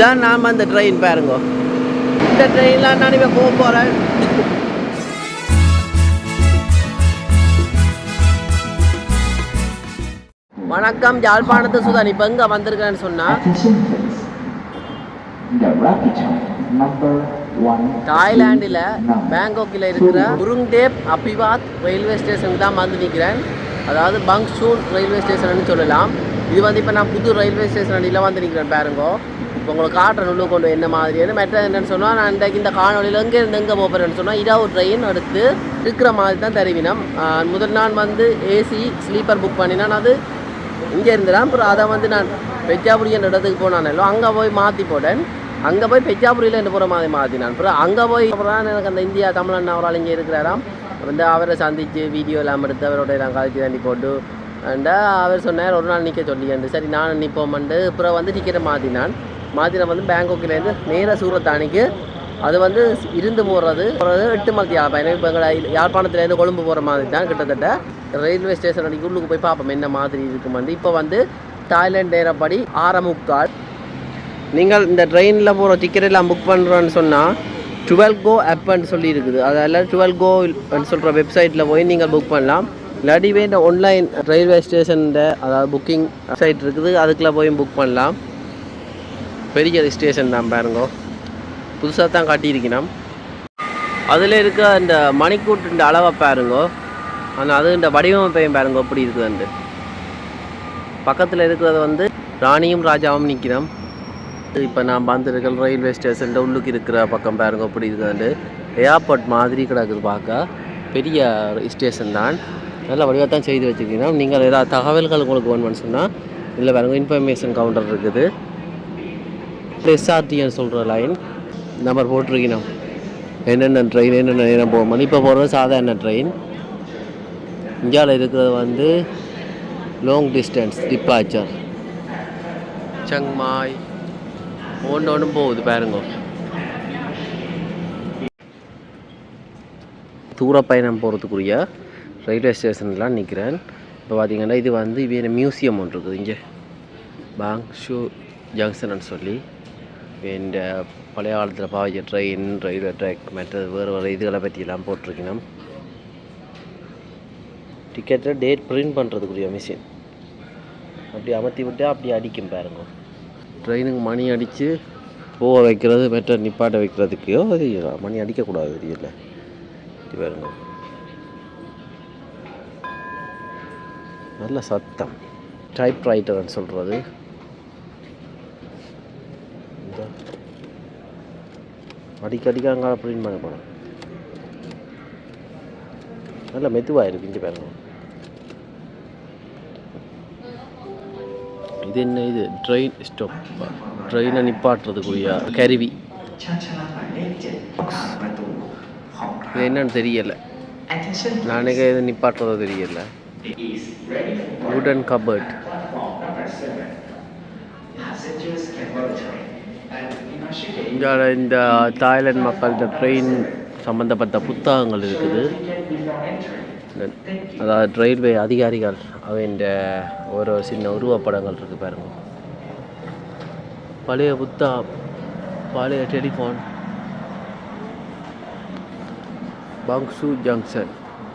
இதான் நாம் அந்த ட்ரெயின் பாருங்க. இந்த ட்ரெயினில் நான் இப்போ போக போகிறேன் வணக்கம் யாழ்ப்பாணத்து சுதான் இப்போ எங்கே வந்திருக்கேன்னு சொன்னால் தாய்லாண்டில் பேங்காக்கில் இருக்கிற குருங்டேப் அபிவாத் ரயில்வே ஸ்டேஷனுக்கு தான் வந்து நிற்கிறேன் அதாவது பங்ஷூன் ரயில்வே ஸ்டேஷன் சொல்லலாம். இது வந்து இப்போ நான் புது ரயில்வே ஸ்டேஷன் அடியில் வந்து நிற்கிறேன் பாருங்கோ. இப்போ உங்களுக்கு காட்டுறேன் உள்ள கொண்டு என்ன மாதிரியான மெட்ரோ என்னன்னு சொன்னால் நான் இன்றைக்கு இந்த காணொலியில் எங்கே இருந்து எங்கே போகிறேன்னு சொன்னால் இரவு ட்ரெயின் எடுத்து இருக்கிற மாதிரி தான் தெரிவினம். முதல் நான் வந்து ஏசி ஸ்லீப்பர் புக் பண்ணினான். அது இங்கே இருந்துடா அப்புறம் அதை வந்து நான் பெச்சாபுரி என்ற இடத்துக்கு போனானല്ലോ அங்கே போய் மாற்றி போட்டேன். அங்கே போய் பெஜாபுரியில் என்ன போகிற மாதிரி மாற்றினான் அப்புறம் அங்கே போய் அப்புறம் தான் எனக்கு அந்த இந்தியா தமிழன் அவரால் இங்கே இருக்கிறாராம். வந்து அவரை சந்தித்து வீடியோ எல்லாம் எடுத்து அவரோட எல்லாம் கழிச்சு தண்ணி போட்டு அண்டா அவர் சொன்னார் ஒரு நாள் நிற்க சொல்லியாண்டு சரி நானும் நிற்போம்ண்டு அப்புறம் வந்து டிக்கெட்டை மாற்றினான் மாற்றின வந்து பேங்காக்லேருந்து நேராக சூரத்தானிக்கு அது வந்து இருந்து போகிறது போகிறது எட்டு மணி யாழ்ப்பாணம் இப்போ எங்களை யாழ்ப்பாணத்துலேருந்து கொழும்பு போகிற மாதிரி தான் கிட்டத்தட்ட. ரயில்வே ஸ்டேஷன் அன்றைக்கி உள்ளுக்கு போய் பார்ப்போம் என்ன மாதிரி இருக்குமெண்டு இப்போ வந்து தாய்லாந்து நேரப்படி ஆரமுக்கால் நீங்கள் இந்த ட்ரெயினில் போகிற டிக்கெட் எல்லாம் புக் பண்ணுறோன்னு சொன்னால் டுவெல் கோ ஆப்னு சொல்லி இருக்குது. அதில் டுவெல் கோ சொல்கிற வெப்சைட்டில் போய் நீங்கள் புக் பண்ணலாம். இல்லாட்டி இந்த ஆன்லைன் ரயில்வே ஸ்டேஷன் அதாவது புக்கிங் வெப்சைட் இருக்குது அதுக்குள்ளே போய் புக் பண்ணலாம். பெரிய ஸ்டேஷன் தான் பாருங்க. புதுசாக தான் காட்டியிருக்கணும். அதில் இருக்க இந்த மணிக்கூட்டு அளவை பாருங்க. ஆனால் அது இந்த வடிவமைப்பையும் பாருங்க எப்படி இருக்குதுன்ட்டு பக்கத்தில் இருக்கிறது வந்து ராணியும் ராஜாவும் நிற்கிறோம். இப்போ நான் வந்திருக்க ரயில்வே ஸ்டேஷன் உள்ளுக்கு இருக்கிற பக்கம் பாருங்க எப்படி இருக்குதுன்ட்டு ஏர்போர்ட் மாதிரி கிடக்குது பார்க்க பெரிய ஸ்டேஷன் தான். நல்ல வடிவாக தான் செய்து வச்சுருக்கீங்க நீங்கள் ஏதாவது தகவல்கள் உங்களுக்கு வேணும்னு சொன்னால் இல்லை பாருங்க இன்ஃபர்மேஷன் கவுண்டர் இருக்குது. எஸ்ஆர்டிஎன் சொல்கிற லைன் நம்பர் போட்டிருக்கணும். என்னென்ன ட்ரெயின் என்னென்ன நேரம் மாதிரி இப்போ போகிறது சாதாரண ட்ரெயின் இந்தியாவில் இருக்கிறது வந்து லாங் டிஸ்டன்ஸ் டிப்பாச்சர் சங்மாய் ஒன்று ஒன்றும் போகுது பாருங்க. தூர பயணம் போகிறதுக்குரிய ரயில்வே ஸ்டேஷன்லாம் நிற்கிறேன் இப்போ பார்த்தீங்கன்னா இது வந்து வேறு மியூசியம் ஒன்று இருக்குது. இங்கே. பாங் ஷூ ஜங்ஷன் சொல்லி. இந்த பழைய காலத்தில் பாவிச்ச ட்ரெயின் ரயில்வே ட்ராக் மற்ற வேறு வேறு இதுகளை பற்றியெல்லாம் போட்டிருக்கணும். டிக்கெட்டை டேட் பிரிண்ட் பண்ணுறதுக்குரிய மிஷின் அப்படி அமர்த்தி விட்டு அப்படி அடிக்கும் பாருங்க. ட்ரெயினுக்கு மணி அடித்து போக வைக்கிறது மெட்ரோ நிப்பாட்ட வைக்கிறதுக்கையோ அது மணி அடிக்கக்கூடாது தெரியல இது பாருங்க. நல்ல சத்தம். டைப் ரைட்டர்னு சொல்கிறது இந்த அடிக்க அங்கே ப்ரிண்ட் பண்ண போகிறேன் நல்ல மெதுவாக இருக்குது இங்கே பாருங்க. இது என்ன இது? ட்ரெயின் ஸ்டாப் ட்ரெயினை நிப்பாட்டுறதுக்குரிய கருவி. இது என்னன்னு தெரியலை. நானே இது நிப்பாட்டுறதோ தெரியல. வுடன் கபர்ட் இந்தியாவில் இந்த தாய்லாந்து மக்கள் இந்த ட்ரெயின் சம்மந்தப்பட்ட புத்தகங்கள் இருக்குது. அதாவது ரயில்வே அதிகாரிகள் அவன் ஒரு சின்ன உருவப்படங்கள் இருக்குது பாருங்க. பழைய புத்தகம் பழைய டெலிஃபோன் பங்ஷு ஜங்ஷன்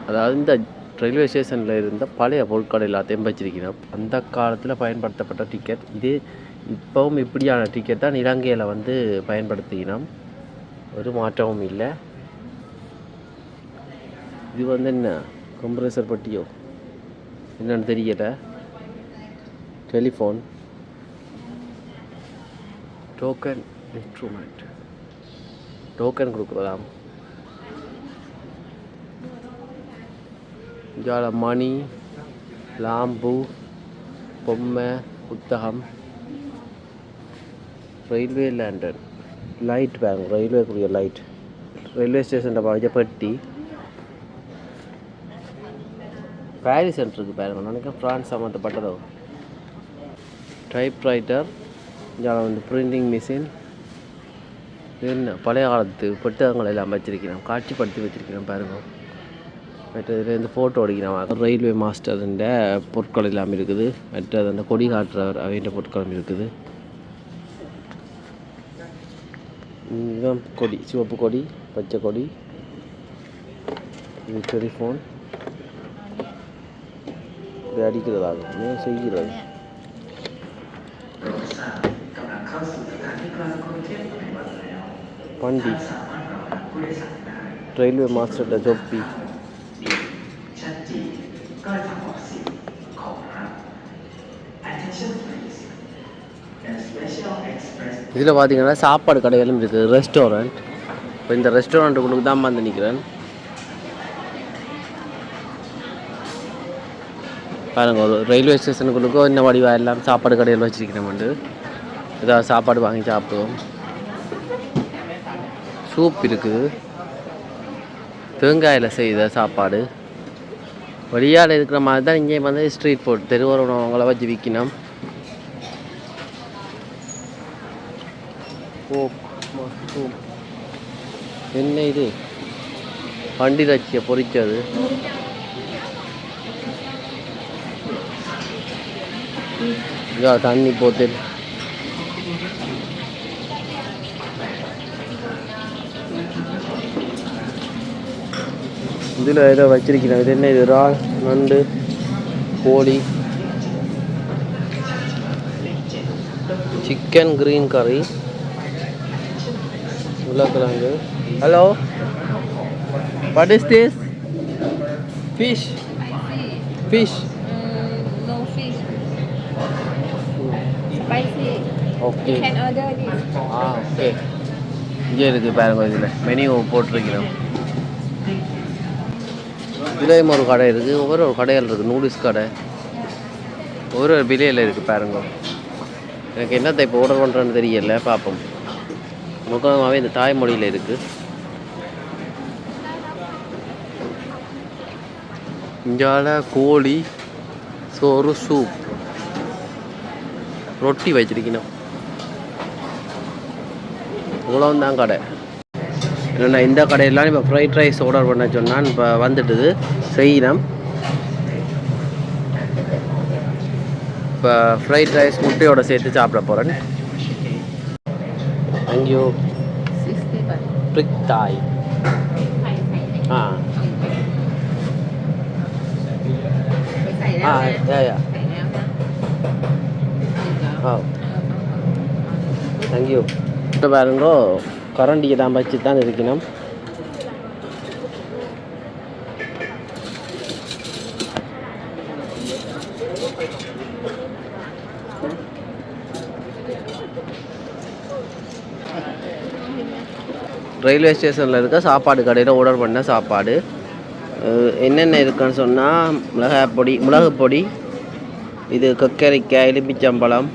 அதாவது இந்த ரயில்வே ஸ்டேஷனில் இருந்த பழைய பொருட்கள் எல்லாத்தையும் வச்சிருக்கிறோம். அந்த காலத்தில் பயன்படுத்தப்பட்ட டிக்கெட் இது இப்போவும் இப்படியான டிக்கெட் தான் இலங்கையில் வந்து பயன்படுத்தினோம். ஒரு மாற்றமும் இல்லை. இது வந்து என்ன? கம்ப்ரஸர் பட்டியோ? என்னன்னு தெரியல. டெலிஃபோன் டோக்கன் இன்ஸ்ட்ருமெண்ட் டோக்கன் கொடுக்குறதாம் இங்கால மணி லாம்பு பொம்மை புத்தகம். ரயில்வே லேண்டன் லைட் பேங்க் ரயில்வேக்குரிய லைட் ரயில்வே ஸ்டேஷனில் பாய்ச்ச பெட்டி. பாரிஸ் சென்டருக்கு பாருங்க நினைக்கிறேன் ஃப்ரான்ஸ் சம்மந்தப்பட்டதோ டைப் ரைட்டர் இங்கே வந்து பிரிண்டிங் மிஷின் என்ன? பழைய காலத்து புத்தகங்கள் எல்லாம் வச்சிருக்கிறோம் காட்சிப்படுத்தி வச்சிருக்கிறோம் பாருங்க. மற்றதுலேருந்து ஃபோட்டோ அடிக்கிறோம் ரயில்வே மாஸ்டருன்ற பொருட்கள் எல்லாம் இருக்குது. மற்றது அந்த கொடி காட்டுறவர் அவைன்ற பொருட்களும் இருக்குது. dengan kodi cuma bu kodi baca kodi ini telefon dari kita lalu ini saya gila ya Pandi trailer Master Dajopi Pandi இதில் பார்த்தீங்கன்னா சாப்பாடு கடைகளும் இருக்குது ரெஸ்டாரண்ட் இப்போ இந்த ரெஸ்டாரண்ட்டுக்குள்ளுக்கு தான் வந்து நிற்கிறேன் பாருங்க ஒரு ரயில்வே ஸ்டேஷனுக்குள்ளுக்கும் இந்த வடிவா எல்லாம் சாப்பாடு கடையில் வச்சிருக்கிறோம்ண்டு ஏதாவது சாப்பாடு வாங்கி சாப்பிடுவோம். சூப் இருக்குது தேங்காயில் செய்த சாப்பாடு. வழியால் இருக்கிற மாதிரி தான் இங்கே வந்து ஸ்ட்ரீட் ஃபுட் தெருவோர உணவங்களை வச்சு விற்கணும். இது பண்டிரட்சியை பொறிச்சது. தண்ணி போத்து இதில் ஏதோ வச்சிருக்கிறேன். இது என்ன இது? ரா நண்டு கோழி. சிக்கன் கிரீன் கறி. உருளைக்கிழங்கு hello what is this fish fish no fish. Spicy. Okay You can order this. Ah okay இங்கே இருக்குது பாருங்க இதில். மெனு போட்டிருக்கிறோம். இதுலேயும் ஒரு கடை இருக்குது ஒவ்வொரு ஒரு கடையில் இருக்குது நூடுல்ஸ் கடை. ஒரு ஒரு விலையில் இருக்குது பாருங்க. எனக்கு என்னத்தை இப்போ ஆர்டர் பண்ணுறேன்னு தெரியல. பார்ப்போம். முக்கியமாகவே இந்த தாய்மொழியில் இருக்குது இங்கால கோழி சோறு சூப் ரொட்டி வச்சிருக்கணும். இவ்வளோ தான் கடை. என்னென்னா இந்த கடையெல்லாம் இப்போ ஃப்ரைட் ரைஸ் ஆர்டர் பண்ண சொன்னால் இப்போ வந்துட்டுது. செய்யணும் இப்போ ஃப்ரைட் ரைஸ் முட்டையோட சேர்த்து சாப்பிட போகிறேன் தேங்க்யூ 60 baht. பிரிக் தாய் Thai, Thai. Ah Thai. Thai. อ่า Thai. ได้อ่ะ Thai. Thai. อ่า thank you இப்போ பாருங்கோ கரண்டியை தான் வச்சு தான் இருக்கணும் ரயில்வே ஸ்டேஷனில் இருக்க சாப்பாடு கடையில் ஆர்டர் பண்ண சாப்பாடு. என்னென்ன இருக்குன்னு சொன்னால் மிளகாப்பொடி மிளகு பொடி இது கொக்கரிக்காய் எலும்பிச்சம்பழம்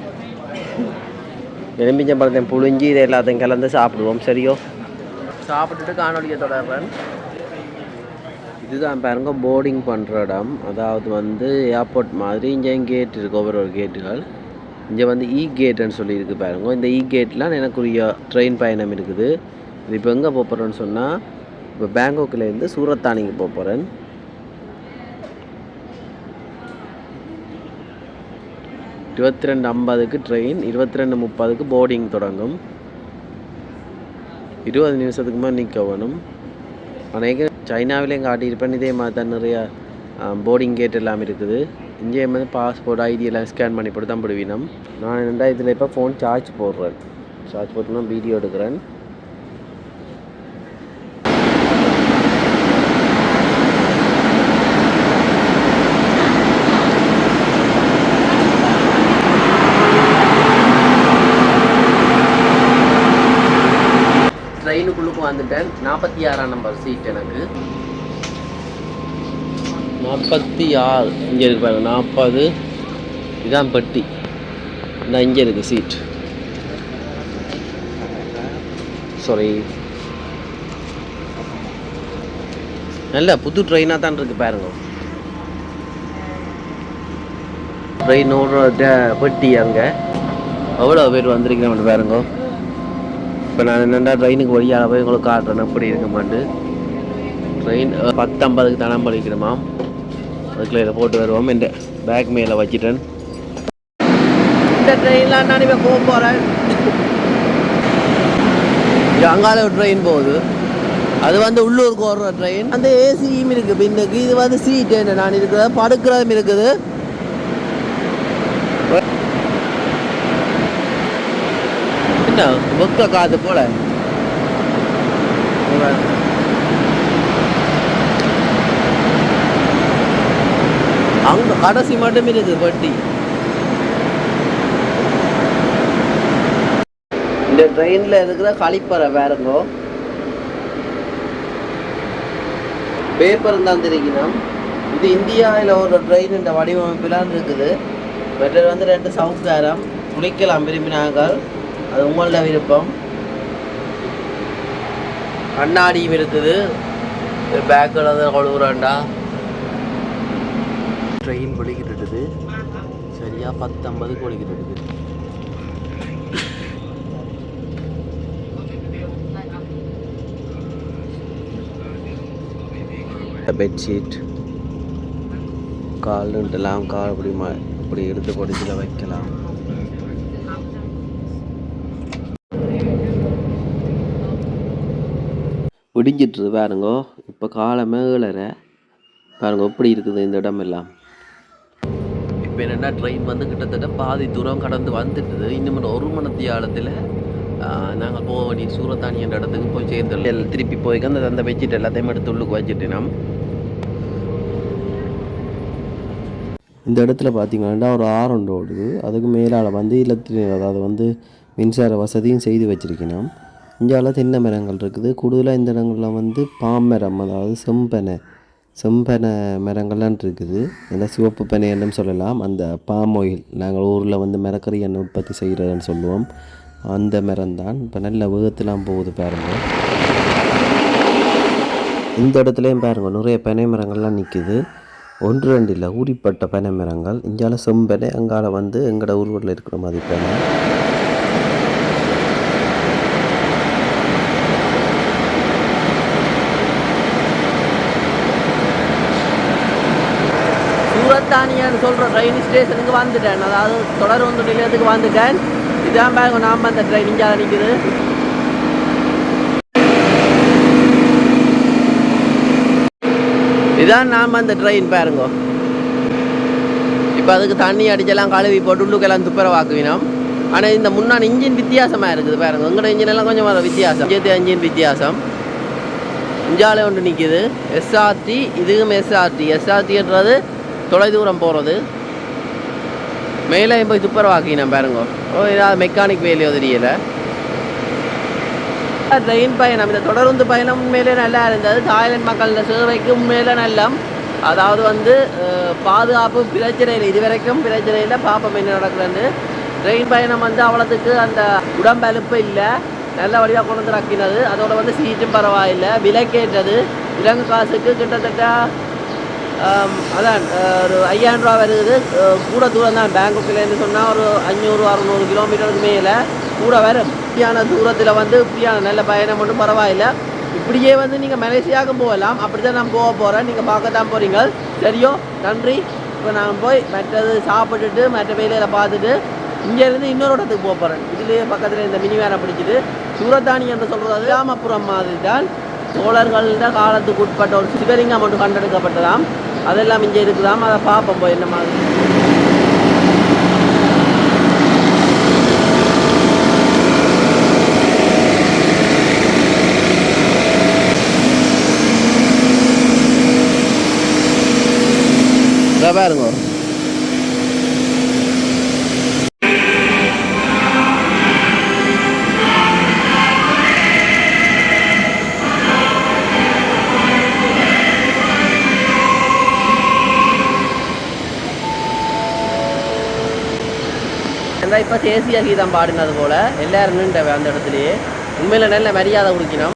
எலும்பிச்சம்பழத்தை புழிஞ்சி இதை எல்லாத்தையும் கலந்து சாப்பிடுவோம். சரியோ? சாப்பிட்டுட்டு காணொலியை தொடர்றேன். இதுதான் பாருங்க போர்டிங் பண்ணுற இடம். அதாவது வந்து ஏர்போர்ட் மாதிரி இங்கே கேட் இருக்குது ஒவ்வொரு ஒரு கேட்டுகள் இங்கே வந்து இ கேட்டுன்னு சொல்லியிருக்கு பாருங்க. இந்த இ கேட்லாம் எனக்குரிய ட்ரெயின் பயணம் இருக்குது. இது இப்போ எங்கே போக போகிறேன்னு சொன்னால் இப்போ பேங்காக்லேருந்து சூரத்தானிக்கு போக போகிறேன். இருபத்தி ரெண்டு ஐம்பதுக்கு ட்ரெயின் இருபத்தி ரெண்டு முப்பதுக்கு போர்டிங் தொடங்கும். இருபது நிமிஷத்துக்கு மேலே நிற்க வேணும். அநேக காட்டியிருப்பேன் இதே மாதிரி தான் நிறையா போர்டிங் கேட் எல்லாம் இருக்குது. இங்கே வந்து பாஸ்போர்ட் ஐடி எல்லாம் ஸ்கேன் பண்ணி போட்டு தான் போடுவீனம். நான் ரெண்டாயிரத்தில் இப்போ ஃபோன் சார்ஜ் போடுறேன். சார்ஜ் போட்டுனா வீடியோ எடுக்கிறேன். உட்காந்துட்டேன் வந்துட்டேன் நாற்பத்தி ஆறாம் நம்பர் சீட் எனக்கு. நாற்பத்தி ஆறு இங்கே இருக்கு பாருங்க நாற்பது. இதான் பெட்டி. இந்த இங்கே இருக்குது சீட் சாரி நல்ல புது ட்ரெயினாக தான் இருக்குது பாருங்க. ட்ரெயினோட பெட்டி அங்கே. எவ்வளோ பேர் வந்திருக்கிறேன் பாருங்க. இப்போ நான் என்னென்னா ட்ரெயினுக்கு வழியாக போய் உங்களுக்கு காட்டுறேன். எப்படி இருக்க மாட்டு ட்ரெயின் பத்தம்பதுக்கு தனம் படிக்கணுமாம் அதுக்குள்ள இதை போட்டு வருவோம். இந்த பேக் மேலே வச்சுட்டேன். இந்த ட்ரெயினில் நான் இப்போ போக போகிறேன் அங்கால ஒரு ட்ரெயின் போகுது. அது வந்து உள்ளூருக்கு ஓடுற ட்ரெயின். அந்த ஏசியும் இருக்குது பின்னுக்கு. இது வந்து சீட் என்ன? நான் இருக்கிற படுக்கிறதும் இருக்குது. என்ன வெக்க காது போல. அங்க கடைசி மட்டும் இருக்குது வட்டி. இந்த ட்ரெயின்ல இருக்கிற கழிப்பறை வேறங்கோ பேப்பர் தான் தெரிக்கணும் இது இந்தியாவில் ஒரு ட்ரெயின் இந்த வடிவமைப்பிலாம் இருக்குது. மற்றது வந்து ரெண்டு சவுக்காரம் குளிக்கலாம் விரும்பினார்கள். அது உங்களோட விருப்பம். கண்ணாடியும் இருக்குது. பேக்கில் தான் கொழுவுறாண்டா ட்ரெயின் ஒழிக்கிட்டு சரியா பத்தொன்பதுக்கு ஒழிக்கிட்டு பெட்ஷீட் கால்ன்ட்டுலாம் கால் இப்படி ம இப்படி எடுத்து பொடிச்சில் வைக்கலாம். விடிஞ்சிட்டு பாருங்கோ. இப்போ காலமே ஏழரை பாருங்க எப்படி இருக்குது இந்த இடமெல்லாம். இப்போ என்னென்னா ட்ரெயின் வந்து கிட்டத்தட்ட பாதி தூரம் கடந்து வந்துட்டுது. இன்னும் ஒரு மணத்தி ஆழத்தில் நாங்கள் போக வேண்டிய சூரத்தானி என்ற இடத்துக்கு போய் சேர்ந்துடலாம். திருப்பி போய் அந்த அந்த பெட்ஷீட் எல்லாத்தையும் எடுத்து உள்ளுக்கு வச்சுட்டு நாம் இந்த இடத்துல பார்த்தீங்கன்னா ஒரு ஆரண்டு ஓடுது. அதுக்கு மேலால் வந்து இல்லத்தில் அதாவது வந்து மின்சார வசதியும் செய்து வச்சிருக்கணும். இந்தியாவில் தென்னை மரங்கள் இருக்குது கூடுதலாக இந்த இடங்களில் வந்து பாமரம் அதாவது செம்பனை செம்பனை மரங்கள்லாம் இருக்குது இந்த சிவப்பு பனை சொல்லலாம். அந்த பாம் ஆயில் நாங்கள் ஊரில் வந்து மரக்கறி எண்ணெய் உற்பத்தி செய்கிறதுன்னு சொல்லுவோம். அந்த மரம் தான் இப்போ நல்ல வேகத்துலாம் போகுது பாருங்கள் இந்த இடத்துலையும் பாருங்கள் நிறைய பனை மரங்கள்லாம் நிற்குது ஒன்று ரெண்டு இல்லை ஊறிப்பட்ட பனை மரங்கள். இந்தியாவில் செம்பனை அங்கால வந்து எங்களோட ஊர்வலில் இருக்கிற மாதிரி பனை சூரத்தானியான்னு சொல்கிற ட்ரெயின் ஸ்டேஷனுக்கு வந்துட்டேன். அதாவது தொடர் வந்து நிலையத்துக்கு வந்துட்டேன். இதான் பாருங்க நாம் அந்த ட்ரெயின் இங்கே நிற்குது இதான் நாம் அந்த ட்ரெயின் பாருங்க. இப்போ அதுக்கு தண்ணி அடிச்செல்லாம் கழுவி போட்டு உள்ளுக்கெல்லாம் துப்புரவாக்குவினோம். ஆனால் இந்த முன்னாடி இன்ஜின் வித்தியாசமாக இருக்குது பாருங்க. உங்களோட இன்ஜின் எல்லாம் கொஞ்சம் வித்தியாசம். இன்ஜின் இன்ஜின் வித்தியாசம். இஞ்சாலே ஒன்று நிற்கிது எஸ்ஆர்டி இதுவும் எஸ்ஆர்டி எஸ்ஆர்டின்றது தொலைதூரம் போகிறது மேலே போய் துப்புரவாக்கினேன் பாருங்க. ஓ ஏதாவது மெக்கானிக் வேலையோ தெரியலை. ட்ரெயின் பயணம். இந்த தொடருந்து பயணம் உண்மையிலே நல்லா இருந்தது. தாய்லாந்து மக்களோட சேவைக்கு உண்மையிலே நல்லம் அதாவது வந்து பாதுகாப்பு பிரச்சனை இல்லை இது வரைக்கும் பிரச்சனை இல்லை பார்ப்போம் என்ன நடக்குதுன்னு. ட்ரெயின் பயணம் வந்து அவ்வளோத்துக்கு அந்த உடம்பெலுப்பு இல்லை. நல்ல வழியாக கொண்டு வந்து ரக்கினது அதோட வந்து சீட்டும் பரவாயில்லை. விலைக்கேற்றது இலங்கை காசுக்கு கிட்டத்தட்ட அதான் ஒரு ஐயாயிரம் ரூபா வருது. கூட தூரம் தான். பேங்காக்லேருந்து சொன்னால் ஒரு அஞ்சூறு அறுநூறு கிலோமீட்டருக்கு மேலே கூட வேறு இப்படியான தூரத்தில் வந்து இப்படியான நல்ல பயணம் மட்டும் பரவாயில்ல. இப்படியே வந்து நீங்கள் மலேசியாவுக்கும் போகலாம். அப்படி தான் நான் போக போகிறேன் நீங்கள் பார்க்க தான் போகிறீங்க சரியோ? நன்றி. இப்போ நான் போய் மற்றது சாப்பிட்டுட்டு மற்ற வேலையில் பார்த்துட்டு இங்கேருந்து இன்னொரு இடத்துக்கு போக போகிறேன் இதுலேயே பக்கத்தில் இந்த மினி வேனை பிடிச்சிட்டு சூரத்தானி என்று சொல்கிறது கிராமப்புறம் மாதிரி தான். சோழர்கள்ட காலத்துக்கு உட்பட்ட ஒரு சிவலிங்கம் மட்டும் கண்டெடுக்கப்பட்டதாம். அதெல்லாம் இங்கே இருக்குதாம் அதை பார்ப்போம் போய் என்ன மாதிரி. பாருங்க. அப்போ தேசிய கீதம் பாடினது போல எல்லாரும் நின்றவ அந்த இடத்துலயே. உண்மையில நல்ல மரியாதை கொடுக்கணும்.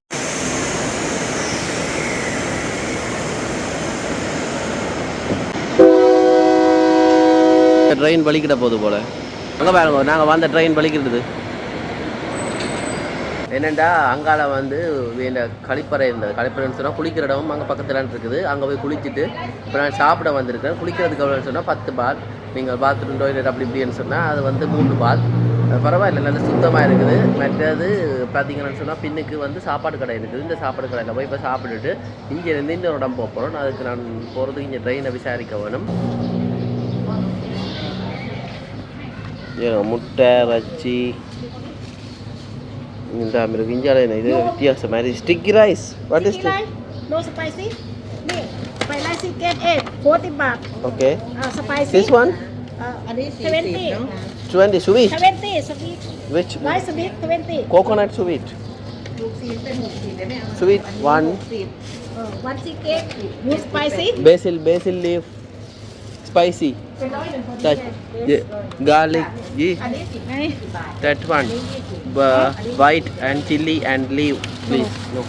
ட்ரெயின் பலிக்கிட போகுது போல. அங்கே பாருங்க நாங்கள் வந்த ட்ரெயின் பலிக்கிறது என்னெண்டா அங்கால வந்து இந்த கழிப்பறை இருந்தது. கழிப்பறைன்னு சொன்னால் குளிக்கிற இடமும் அங்கே பக்கத்தில் இருக்குது. அங்கே போய் குளிச்சுட்டு இப்போ நான் சாப்பிட வந்திருக்கேன் குளிக்கிறதுக்கு எவ்வளோன்னு சொன்னால் பத்து பால். நீங்கள் பாத்ரூம் டாய்லெட் அப்படி இப்படின்னு சொன்னால் அது வந்து மூன்று பால். பரவாயில்ல நல்ல சுத்தமாக இருக்குது. மற்றது பார்த்தீங்கன்னு சொன்னால் பின்னுக்கு வந்து சாப்பாடு கடை இருக்குது. இந்த சாப்பாடு கடையில் போய் இப்போ சாப்பிட்டுட்டு இங்கேருந்து இன்னொரு இடம் போக போகிறோம் அதுக்கு நான் போகிறதுக்கு இங்கே ட்ரெயினை விசாரிக்க வேணும். முட்டை வச்சு ಇಲ್ದ ಆಮೇಲೆ ಗಿಂಜಾಳೇನ ಇದು ವ್ಯತ್ಯಾಸ marry sticky rice what is no spicy spicy cake eight forty baht okay spicy this one twenty twenty sweet twenty sweet which rice sweet twenty coconut sweet sweet one one see cake spicy basil basil leaf spicy เป็นร้อยหนึ่งพอดี that เลย yeah, garlic yeah, อันนี้สิบ ไง สิบบาท that one uh, white and chili and leaf please no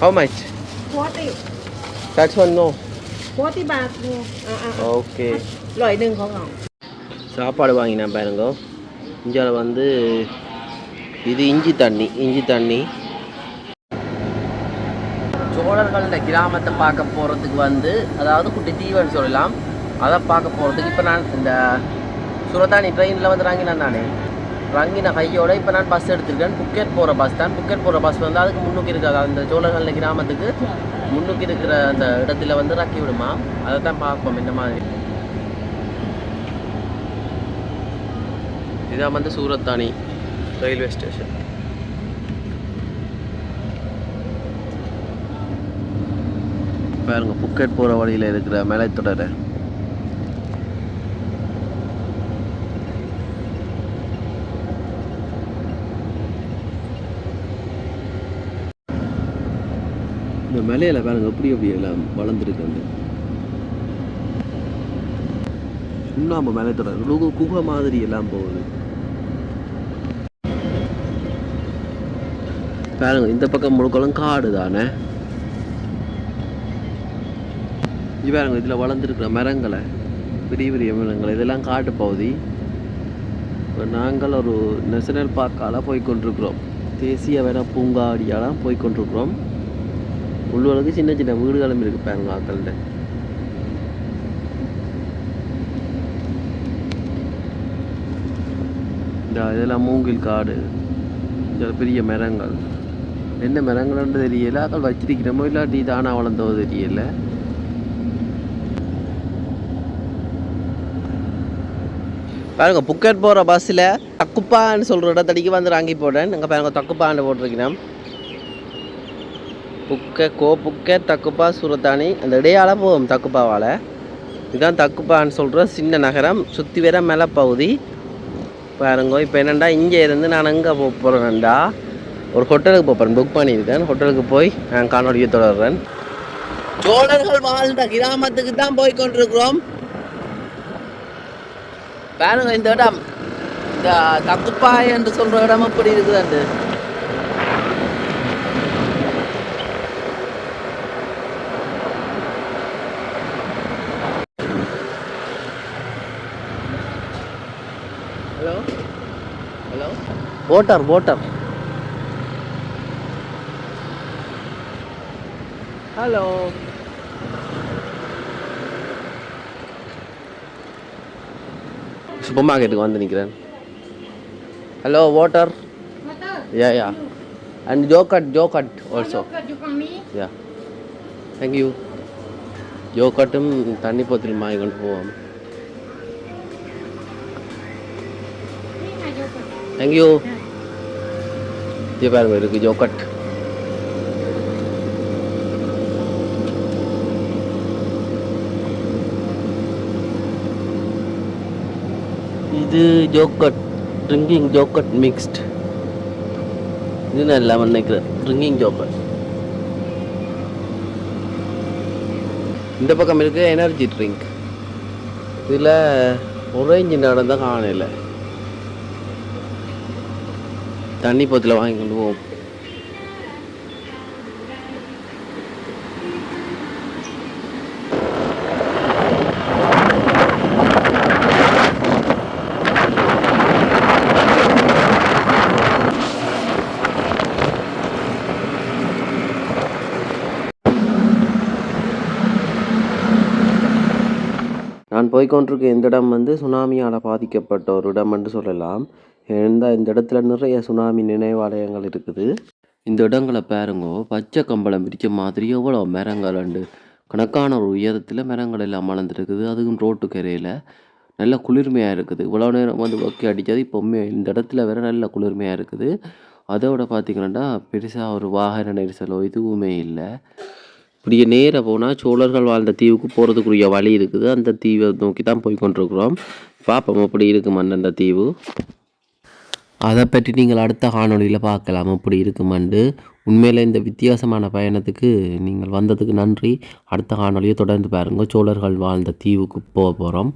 how much โฟติ that one no โฟติบาทนี่อ่าอ่า okay ร้อยหนึ่งของเรา சாப்பாடு வாங்கினேன் பாருங்க இந்தியாவில் வந்து இது இஞ்சி தண்ணி இஞ்சி தண்ணி சோழர்கள கிராமத்தை பார்க்க போகிறதுக்கு வந்து அதாவது குட்டி தீவன்னு சொல்லலாம் அதை பார்க்க போகிறதுக்கு இப்போ நான் இந்த சுரதானி ட்ரெயினில் வந்து இறங்கினேன் நானே. இறங்கின கையோட இப்போ நான் பஸ் எடுத்திருக்கேன். புக்கெட் போகிற பஸ் தான். புக்கெட் போகிற பஸ் வந்து அதுக்கு முன்னுக்கு இருக்காது அந்த சோழர்கள கிராமத்துக்கு முன்னுக்கு இருக்கிற அந்த இடத்துல வந்து இறக்கி விடுமா? அதை தான் பார்ப்போம். இந்த மாதிரி. இதான் வந்து சூரத்தானி ரயில்வே ஸ்டேஷன் பாருங்க புக்கெட் போகிற வழியில் இருக்கிற மலைத்தொடரை. இந்த மலையில் பாருங்கள் எப்படி எப்படி எல்லாம் வளர்ந்துருக்கு அந்த சுண்ணாம்பு மேலே குகை குகை மாதிரி எல்லாம் போகுது. பாருங்க இந்த பக்கம் முழுக்கலாம் காடு தானே? இது இதில் வளர்ந்துருக்கிற மரங்களை பெரிய பெரிய மரங்கள் இதெல்லாம் காட்டு பகுதி. இப்போ நாங்கள் ஒரு நேஷனல் பார்க்கால போய் கொண்டிருக்கிறோம். தேசிய வன பூங்காடியாலாம் போய் கொண்டிருக்கிறோம். உள்ளுவளுக்கு சின்ன சின்ன வீடுகளும் இருக்கு பாருங்க ஆக்கள்கிட்ட இந்த இதெல்லாம் மூங்கில் காடு. இதில் பெரிய மரங்கள். என்ன மரங்கள்னு தெரியல. அக்கள் வச்சிருக்கிறோமோ இல்லாட்டி தானா வளர்ந்தோ தெரியல. பாருங்க புக்கெட் போகிற பஸ்ஸில் தக்குப்பான்னு சொல்கிற இடத்தடிக்கு வந்து வாங்கி போடுறேன் அங்கே பாருங்க தக்குப்பான்னு போட்டிருக்கிறேன். புக்கை கோ புக்க தக்குப்பா சுரத்தானி அந்த இடையால போகும் தக்குப்பாவால். இதுதான் தக்குப்பான்னு சொல்கிற சின்ன நகரம் சுற்றி வர மேலே பகுதி பாருங்க இப்போ என்னண்டா இங்கே இருந்து நான் அங்கே போக போகிறேன்டா ஒரு ஹோட்டலுக்கு போகிறேன் புக் பண்ணியிருக்கேன். ஹோட்டலுக்கு போய் நான் காணொலியை தொடர்றேன். சோழர்கள் வாழ்ந்த கிராமத்துக்கு தான் போய் கொண்டிருக்கிறோம். பாருங்க இந்த இடம் இந்த தக்குப்பாய் என்று சொல்கிற இடம் எப்படி இருக்குதாண்டு ஹலோ ஹலோ போட்டார் போட்டார் ஹலோ. சூப்பர் மார்க்கெட்டுக்கு வந்து நிற்கிறேன் hello water yeah yeah and ஜோகட் ஜோகட் also yeah thank you ஜோகட்டும் தண்ணி போத்திரி வாங்கி கொண்டு போவோம். தேங்க்யூ இது பாருங்க இருக்கு ஜோகட் இது ஜோக்கட் ட்ரிங்கிங் ஜோக்கட் மிக்ஸ்ட் இது நான் இல்லாமல் நினைக்கிறேன் ட்ரிங்கிங் ஜோக்கட் இந்த பக்கம் இருக்கு எனர்ஜி ட்ரிங்க் இதில் ஒரேஞ்சு நடந்த காணல தண்ணி பத்தில் வாங்கி கொண்டு போவோம். நான் போய்கொண்டிருக்க இந்த இடம் வந்து சுனாமியால் பாதிக்கப்பட்ட ஒரு இடம் என்று சொல்லலாம். ஏன்னா இந்த இடத்துல நிறைய சுனாமி நினைவாலயங்கள் இருக்குது. இந்த இடங்களை பாருங்கோ பச்சை கம்பளம் பிரித்த மாதிரி எவ்வளோ மரங்கள் அண்டு கணக்கான ஒரு உயரத்தில் மரங்கள் எல்லாம் வளர்ந்துருக்குது. அதுவும் ரோட்டு கரையில் நல்ல குளிர்மையாக இருக்குது. இவ்வளோ நேரம் வந்து ஒக்கி அடித்தது இப்போ இந்த இடத்துல வேற நல்ல குளிர்மையாக இருக்குது. அதோட பார்த்தீங்கன்னா பெருசாக ஒரு வாகன நெரிசலோ இதுவுமே இல்லை. இப்படியே நேராக போனால் சோழர்கள் வாழ்ந்த தீவுக்கு போகிறதுக்குரிய வழி இருக்குது. அந்த தீவை நோக்கி தான் போய் கொண்டிருக்கிறோம். பார்ப்போம் இருக்கு இருக்குமான்னு அந்த தீவு? அதை பற்றி நீங்கள் அடுத்த காணொளியில் பார்க்கலாம். அப்படி இருக்குமெண்டு உண்மையில் இந்த வித்தியாசமான பயணத்துக்கு நீங்கள் வந்ததுக்கு நன்றி. அடுத்த காணொளியை தொடர்ந்து பாருங்கள். சோழர்கள் வாழ்ந்த தீவுக்கு போக போகிறோம்